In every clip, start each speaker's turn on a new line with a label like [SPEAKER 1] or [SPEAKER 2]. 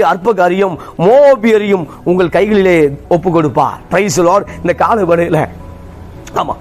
[SPEAKER 1] அற்ப காரியம் மோபியரையும் உங்கள் கைகளிலே ஒப்பு கொடுப்பார் பிரைஸ் லார்ட் இந்த காலவரையில் ஆமா.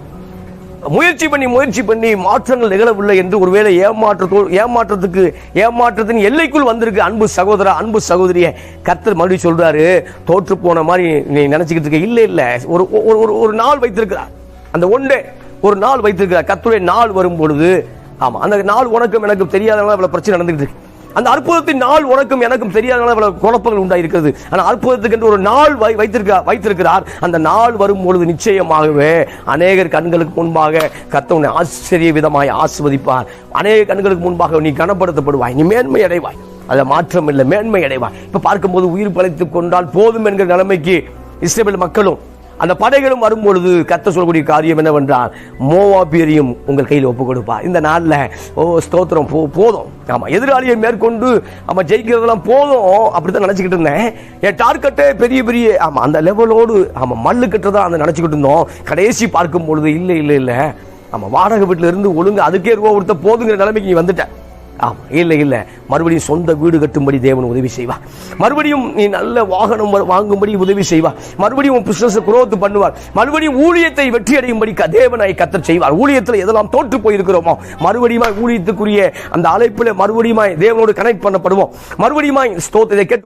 [SPEAKER 1] முயற்சி பண்ணி முயற்சி பண்ணி மாற்றங்கள் நிகழவில்லை என்று ஒருவேளை ஏமாற்றத்தோ ஏமாற்றத்துக்கு ஏமாற்றத்தின் எல்லைக்குள் வந்திருக்கு அன்பு சகோதரா அன்பு சகோதரிய. கர்த்தர் மறுபடியும் சொல்றாரு தோற்று போன மாதிரி நீ நினைச்சுக்கிட்டு இருக்க. இல்ல இல்ல. ஒரு ஒரு ஒரு- நாள் வைத்திருக்கிறார். அந்த ஒன்றே ஒரு நாள் வைத்திருக்கிறார். கர்த்தருடைய நாள் வரும் பொழுது ஆமா. அந்த நாள் உனக்கும் எனக்கும் தெரியாதவங்க இவ்வளவு பிரச்சனை நடந்துகிட்டு இருக்கு. அந்த அற்புதத்தின் நாள் உனக்கும் எனக்கும் தெரியாதனால இவ்வளவு குழப்பங்கள் உண்டாயிருக்கிறது. ஆனால் அற்புதத்துக்கு என்று ஒரு நாள் வை வைத்திருக்கிறார் வைத்திருக்கிறார். அந்த நாள் வரும் பொழுது நிச்சயமாகவே அநேகர் கண்களுக்கு முன்பாக கத்தவனை ஆச்சரிய விதமாய் ஆஸ்வதிப்பார் அநேக கண்களுக்கு முன்பாக நீ கனப்படுத்தப்படுவாய். நீ மேன்மை அடைவாய். அதில் மாற்றம் இல்லை மேன்மை அடைவாய். இப்போ பார்க்கும்போது உயிர் பழைத்துக் கொண்டால் போதும் என்கிற நிலைமைக்கு இஸ்ரேல் மக்களும் அந்த படைகளும் வரும்பொழுது கத்த சொல்லக்கூடிய காரியம் என்னவென்றால் மோவாபியரையும் உங்கள் கையில் ஒப்பு கொடுப்பார் இந்த நாளில் ஓ ஸ்தோத்திரம் போ போதும். ஆமாம் எதிராளியை மேற்கொண்டு நம்ம ஜெயிக்கிறதெல்லாம் போதும். அப்படித்தான் நினச்சிக்கிட்டு இருந்தேன். என் டார்கெட்டே பெரிய பெரிய ஆமாம் அந்த லெவலோடு ஆமாம் மல்லு கட்டுறதா அந்த நினச்சிக்கிட்டு இருந்தோம். கடைசி பார்க்கும் பொழுது இல்லை இல்லை இல்லை. நம்ம வாடகை வீட்டில் இருந்து ஒழுங்கு அதுக்கே ரூபா கொடுத்த போதுங்கிற நிலைமைக்கு நீ வந்துட்டேன் ஆமாம் இல்ல இல்ல. மறுபடியும் சொந்த வீடு கட்டும்படி தேவன் உதவி செய்வார் மறுபடியும் நீ நல்ல வாகனம் வாங்கும்படி உதவி செய்வார் மறுபடியும் உன் பிசினஸ் குரோத் பண்ணுவார். மறுபடியும் ஊழியத்தை வெற்றி அடையும்படி தேவனாய் தேவனை கத்தர் செய்வார். ஊழியத்தில் எதெல்லாம் தோற்று போயிருக்கிறோமோ மறுபடியும் ஊழியத்துக்குரிய அந்த அழைப்பில் மறுபடியும் தேவனோடு கனெக்ட் பண்ணப்படுவோம். மறுபடியும் ஸ்தோத்திரத்தை கேட்டு